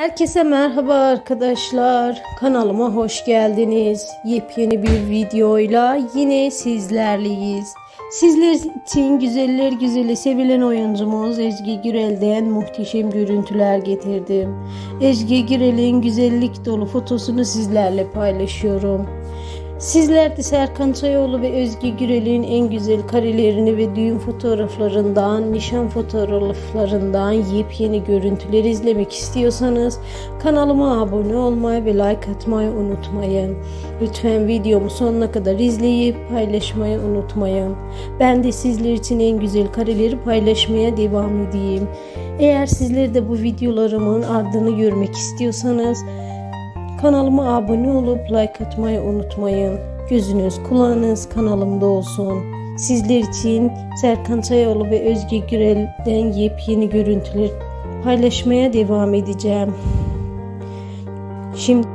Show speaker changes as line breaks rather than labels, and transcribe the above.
Herkese merhaba arkadaşlar. Kanalıma hoş geldiniz. Yepyeni bir videoyla yine sizlerleyiz. Sizler için güzeller güzeli sevilen oyuncumuz Ezgi Gürel'den muhteşem görüntüler getirdim. Ezgi Gürel'in güzellik dolu fotosunu sizlerle paylaşıyorum. Sizler de Serkan Çayoğlu ve Özge Gürel'in en güzel karelerini ve düğün fotoğraflarından, nişan fotoğraflarından yepyeni görüntüler izlemek istiyorsanız kanalıma abone olmayı ve like atmayı unutmayın. Lütfen videomu sonuna kadar izleyip paylaşmayı unutmayın. Ben de sizler için en güzel kareleri paylaşmaya devam edeyim. Eğer sizler de bu videolarımın ardını görmek istiyorsanız Kanalıma abone olup like atmayı unutmayın. Gözünüz kulağınız kanalımda olsun. Sizler için Serkan Çayoğlu ve Özge Gürel'den yepyeni görüntüler paylaşmaya devam edeceğim. Şimdi